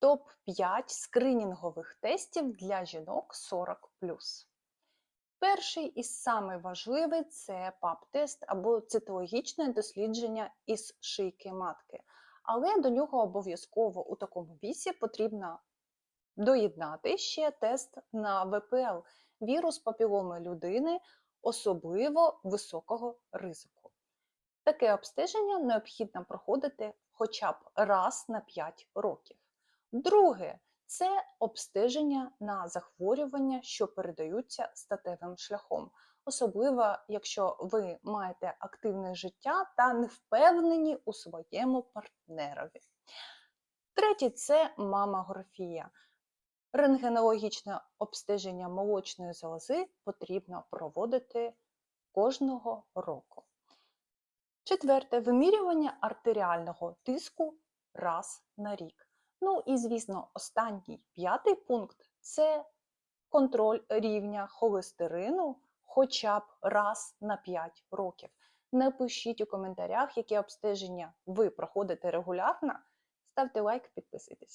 Топ-5 скринінгових тестів для жінок 40 Перший і самий важливий це ПАП-тест або цитологічне дослідження із шийки матки. Але до нього обов'язково у такому вісі потрібно доєднати ще тест на ВПЛ вірус папіломи людини, особливо високого ризику. Таке обстеження необхідно проходити хоча б раз на 5 років. Друге це обстеження на захворювання, що передаються статевим шляхом, особливо якщо ви маєте активне життя та не впевнені у своєму партнерові. Третє це мамографія. Рентгенологічне обстеження молочної залози потрібно проводити кожного року. Четверте вимірювання артеріального тиску раз на рік. Ну і, звісно, останній п'ятий пункт це контроль рівня холестерину хоча б раз на 5 років. Напишіть у коментарях, які обстеження ви проходите регулярно. Ставте лайк, підписуйтесь.